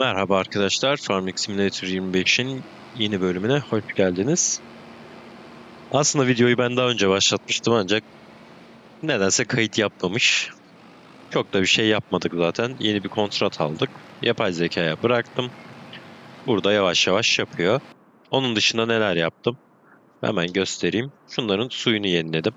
Merhaba arkadaşlar, Farming Simulator 25'in yeni bölümüne hoş geldiniz. Aslında videoyu ben daha önce başlatmıştım ancak nedense kayıt yapmamış. Çok da bir şey yapmadık zaten. Yeni bir kontrat aldık. Yapay zekaya bıraktım. Burada yavaş yavaş yapıyor. Onun dışında neler yaptım? Hemen göstereyim. Şunların suyunu yeniledim.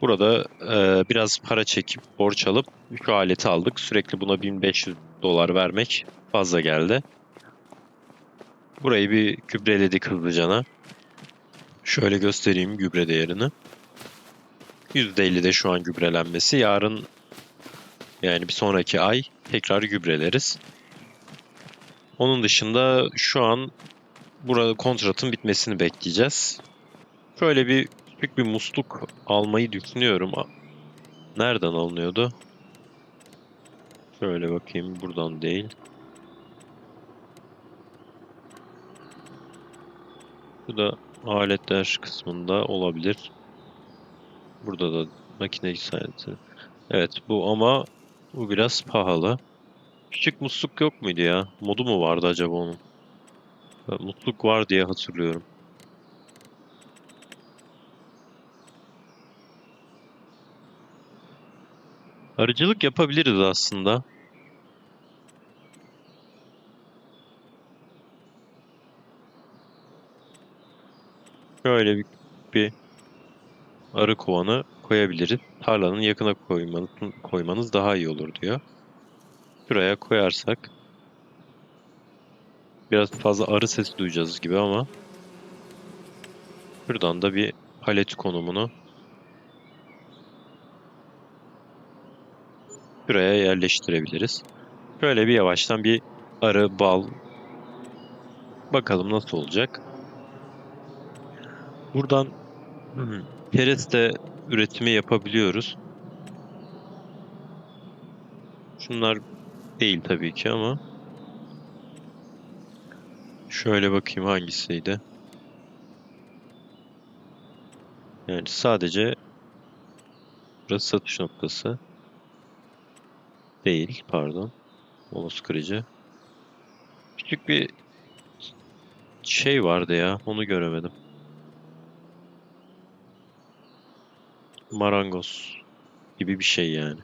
Burada e, biraz para çekip borç alıp şu aleti aldık. Sürekli buna 1500 dolar vermek fazla geldi. Burayı bir gübreledik hızlıcana. Şöyle göstereyim gübre değerini. %50 de şu an gübrelenmesi. Yarın yani bir sonraki ay tekrar gübreleriz. Onun dışında şu an burada kontratın bitmesini bekleyeceğiz. Şöyle bir küçük bir musluk almayı düşünüyorum. Nereden alınıyordu? Şöyle bakayım buradan değil. Bu da aletler kısmında olabilir. Burada da makine işareti. Evet bu ama bu biraz pahalı. Küçük musluk yok muydu ya? Modu mu vardı acaba onun? Ben musluk var diye hatırlıyorum. Arıcılık yapabiliriz aslında. Şöyle bir, bir arı kovanı koyabiliriz. Tarlanın yakına koymanız, koymanız daha iyi olur diyor. Şuraya koyarsak biraz fazla arı sesi duyacağız gibi ama şuradan da bir palet konumunu şuraya yerleştirebiliriz. Şöyle bir yavaştan bir arı, bal bakalım nasıl olacak. Buradan hmm, kereste üretimi yapabiliyoruz. Şunlar değil tabii ki ama şöyle bakayım hangisiydi. Yani sadece burası satış noktası. Değil, pardon. Monos kırıcı. Küçük bir şey vardı ya, onu göremedim. Marangoz gibi bir şey yani.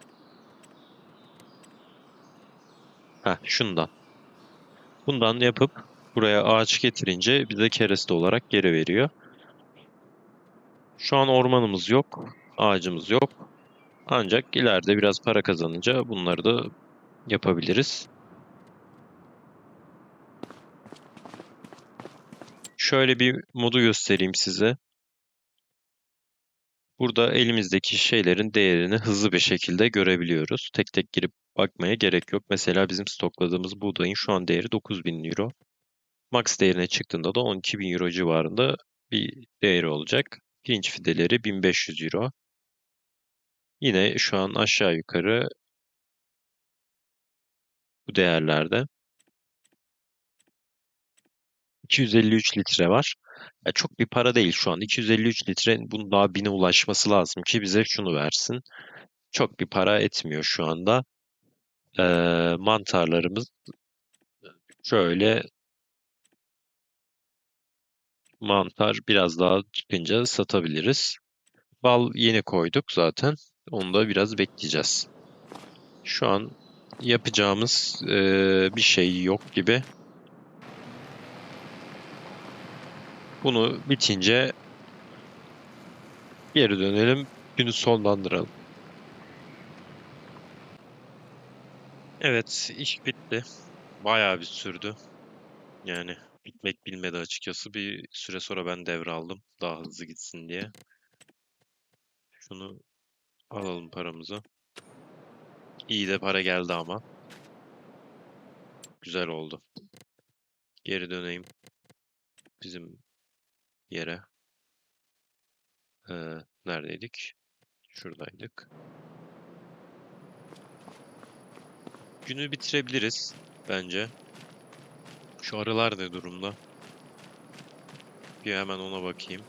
Heh, şundan. Bundan yapıp buraya ağaç getirince bize kereste olarak geri veriyor. Şu an ormanımız yok, ağacımız yok. Ancak ileride biraz para kazanınca bunları da yapabiliriz. Şöyle bir modu göstereyim size. Burada elimizdeki şeylerin değerini hızlı bir şekilde görebiliyoruz. Tek tek girip bakmaya gerek yok. Mesela bizim stokladığımız buğdayın şu an değeri 9000 euro. Max değerine çıktığında da 12.000 euro civarında bir değeri olacak. Pirinç fideleri 1500 euro. Yine şu an aşağı yukarı bu değerlerde. 253 litre var. Ya çok bir para değil şu an. 253 litre bunun daha 1000'e ulaşması lazım ki bize şunu versin. Çok bir para etmiyor şu anda. Ee, mantarlarımız şöyle mantar biraz daha çıkınca satabiliriz. Bal yeni koyduk zaten. Onu da biraz bekleyeceğiz. Şu an yapacağımız e, bir şey yok gibi. Bunu bitince geri dönelim. Günü sonlandıralım. Evet, iş bitti. Bayağı bir sürdü. Yani bitmek bilmedi açıkçası. Bir süre sonra ben devraldım. Daha hızlı gitsin diye. Şunu alalım paramızı. İyi de para geldi ama. Güzel oldu. Geri döneyim. Bizim yere. Ee, neredeydik? Şuradaydık. Günü bitirebiliriz bence. Şu arılar ne durumda? Bir hemen ona bakayım.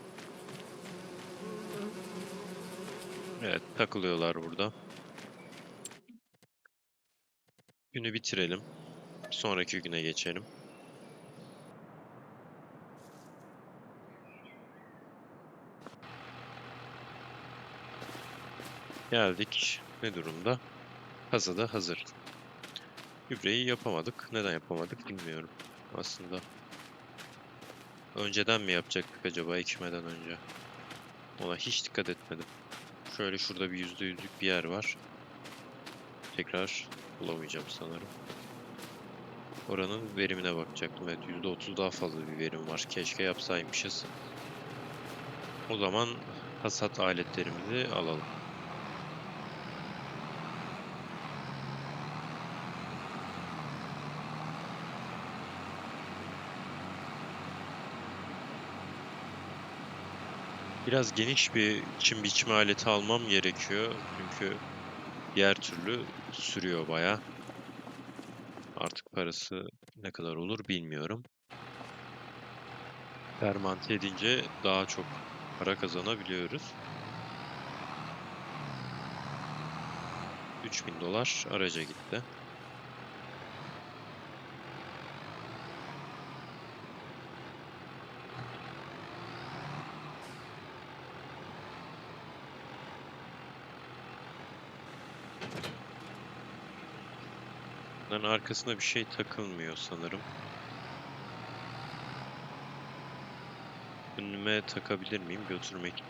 Evet, takılıyorlar burada. Günü bitirelim. Sonraki güne geçelim. Geldik. Ne durumda? Kasada hazır. Gübreyi yapamadık. Neden yapamadık bilmiyorum aslında. Önceden mi yapacaktık acaba ekmeden önce? Ona hiç dikkat etmedim. Şöyle şurada bir yüzde yüzlük bir yer var. Tekrar bulamayacağım sanırım. Oranın verimine bakacaktım. Evet yüzde otuz daha fazla bir verim var. Keşke yapsaymışız. O zaman hasat aletlerimizi alalım. Biraz geniş bir çim biçme aleti almam gerekiyor. Çünkü diğer türlü sürüyor baya. Artık parası ne kadar olur bilmiyorum. Fermante edince daha çok para kazanabiliyoruz. 3000 dolar araca gitti. Bunların arkasına bir şey takılmıyor sanırım. Önüme takabilir miyim götürmek için?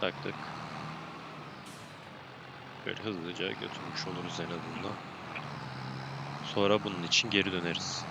Taktık. Böyle hızlıca götürmüş oluruz en azından. Sonra bunun için geri döneriz.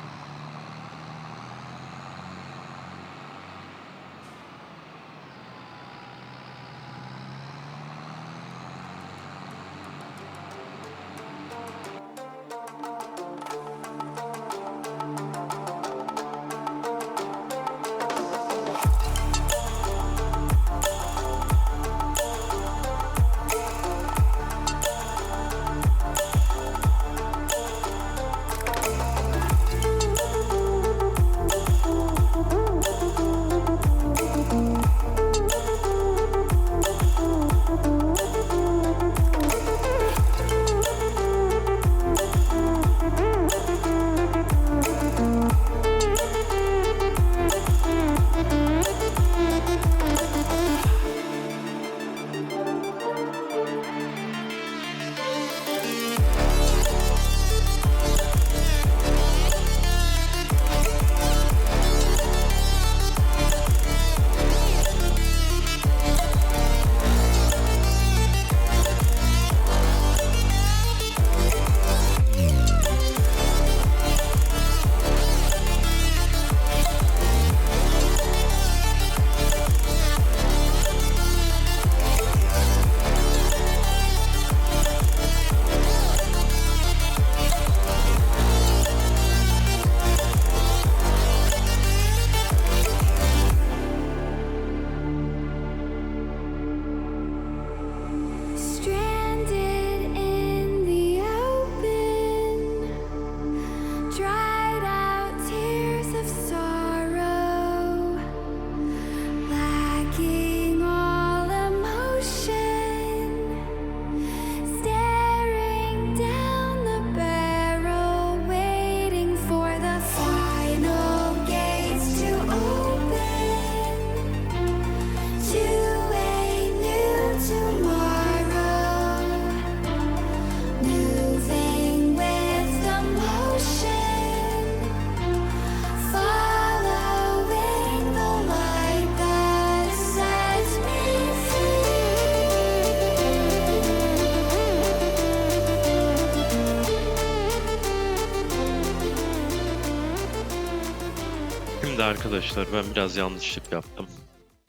Şimdi arkadaşlar ben biraz yanlışlık yaptım.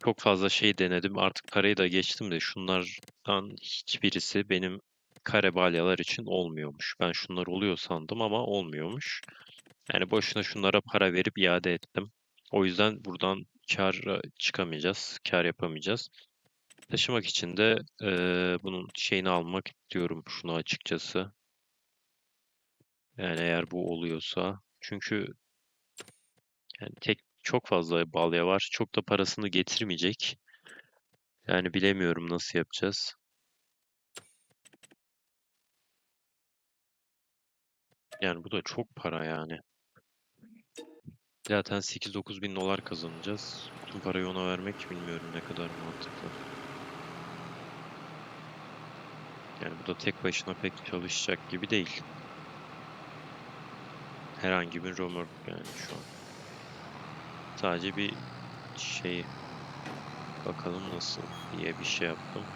Çok fazla şey denedim. Artık parayı da geçtim de şunlardan hiçbirisi benim kare balyalar için olmuyormuş. Ben şunlar oluyor sandım ama olmuyormuş. Yani boşuna şunlara para verip iade ettim. O yüzden buradan kar çıkamayacağız, kar yapamayacağız. Taşımak için de eee, bunun şeyini almak istiyorum şunu açıkçası. Yani eğer bu oluyorsa. Çünkü yani tek çok fazla balya var. Çok da parasını getirmeyecek. Yani bilemiyorum nasıl yapacağız. Yani bu da çok para yani. Zaten 8-9 bin dolar kazanacağız. Bütün parayı ona vermek bilmiyorum ne kadar mantıklı. Yani bu da tek başına pek çalışacak gibi değil. Herhangi bir römork yani şu an. Sadece bir şey bakalım nasıl diye bir şey yaptım.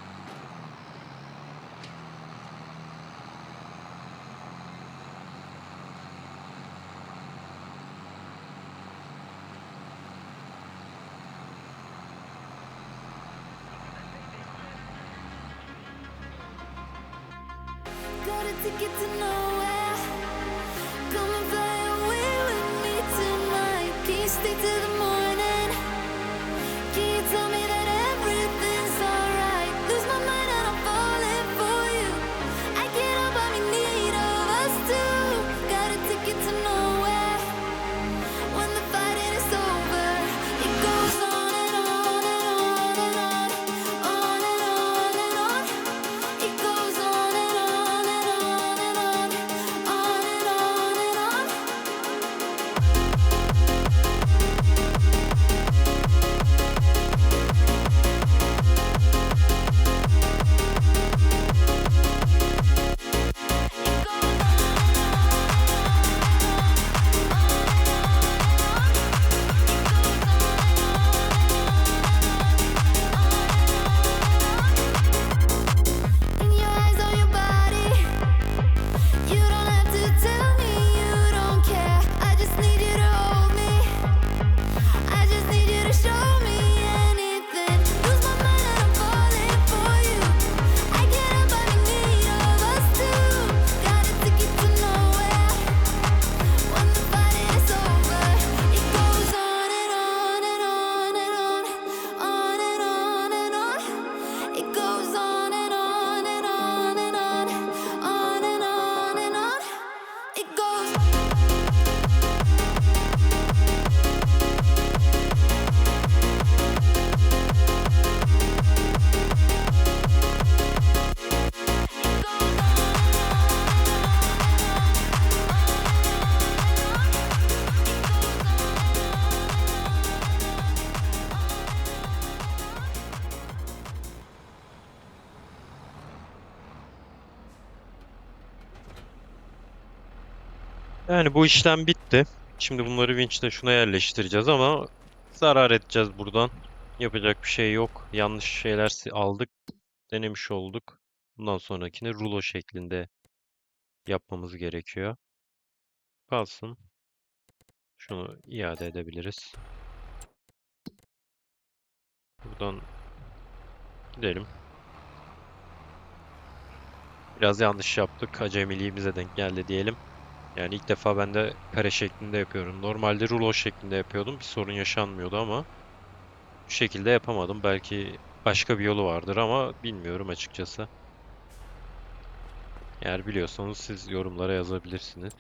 Yani bu işlem bitti. Şimdi bunları vinçle şuna yerleştireceğiz ama zarar edeceğiz buradan. Yapacak bir şey yok. Yanlış şeyler aldık, denemiş olduk. Bundan sonrakini rulo şeklinde yapmamız gerekiyor. Kalsın. Şunu iade edebiliriz. Buradan gidelim. Biraz yanlış yaptık. Acemiliğimize denk geldi diyelim. Yani ilk defa ben de kare şeklinde yapıyorum. Normalde rulo şeklinde yapıyordum. Bir sorun yaşanmıyordu ama bu şekilde yapamadım. Belki başka bir yolu vardır ama bilmiyorum açıkçası. Eğer biliyorsanız siz yorumlara yazabilirsiniz.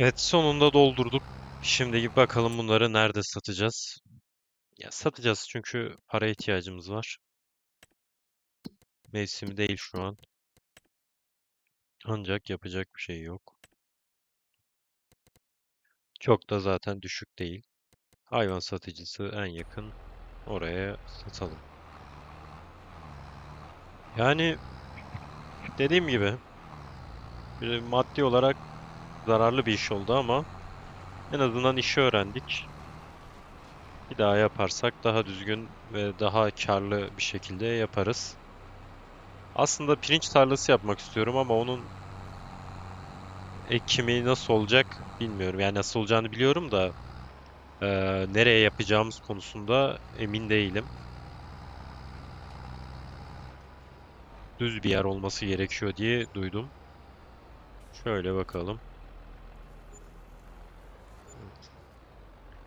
Evet sonunda doldurduk. Şimdi bakalım bunları nerede satacağız? Ya satacağız çünkü para ihtiyacımız var. Mevsimi değil şu an. Ancak yapacak bir şey yok. Çok da zaten düşük değil. Hayvan satıcısı en yakın. Oraya satalım. Yani dediğim gibi maddi olarak zararlı bir iş oldu ama en azından işi öğrendik. Bir daha yaparsak daha düzgün ve daha karlı bir şekilde yaparız. Aslında pirinç tarlası yapmak istiyorum ama onun ekimi nasıl olacak bilmiyorum. Yani nasıl olacağını biliyorum da eee, nereye yapacağımız konusunda emin değilim. Düz bir yer olması gerekiyor diye duydum. Şöyle bakalım.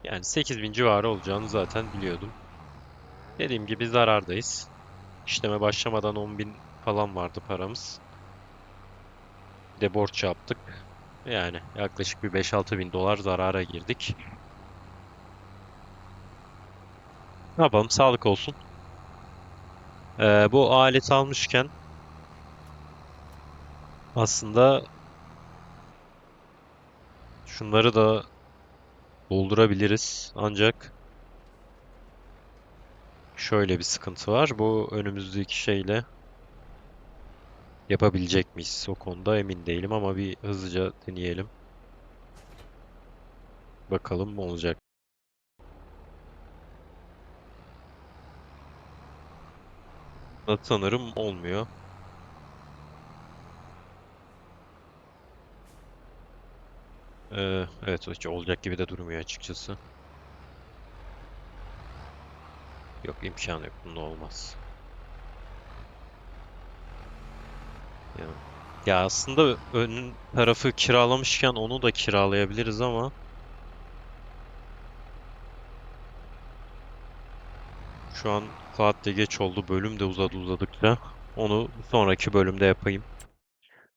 Yani 8000 civarı olacağını zaten biliyordum. Dediğim gibi zarardayız. İşleme başlamadan 10.000 falan vardı paramız. Bir de borç yaptık. Yani yaklaşık bir 5-6 bin dolar zarara girdik. Ne yapalım? Sağlık olsun. Ee, bu alet almışken aslında şunları da doldurabiliriz. Ancak şöyle bir sıkıntı var. Bu önümüzdeki şeyle yapabilecek miyiz? O konuda emin değilim ama bir hızlıca deneyelim. Bakalım ne olacak. Sanırım olmuyor. Ee, evet hiç olacak gibi de durmuyor açıkçası. Yok imkanı yok. Bunda olmaz. Ya, ya aslında ön tarafı kiralamışken onu da kiralayabiliriz ama şu an saat de geç oldu. Bölüm de uzadı uzadıkça. Onu sonraki bölümde yapayım.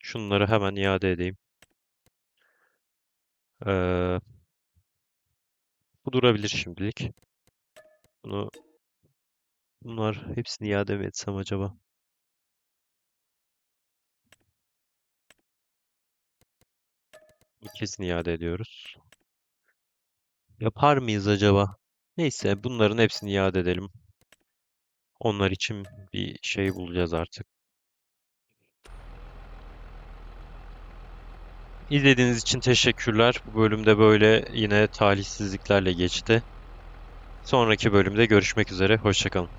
Şunları hemen iade edeyim. Ee, bu durabilir şimdilik. Bunu bunlar hepsini iade mi etsem acaba? Kesin iade ediyoruz. Yapar mıyız acaba? Neyse bunların hepsini iade edelim. Onlar için bir şey bulacağız artık. İzlediğiniz için teşekkürler. Bu bölümde böyle yine talihsizliklerle geçti. Sonraki bölümde görüşmek üzere. Hoşça kalın.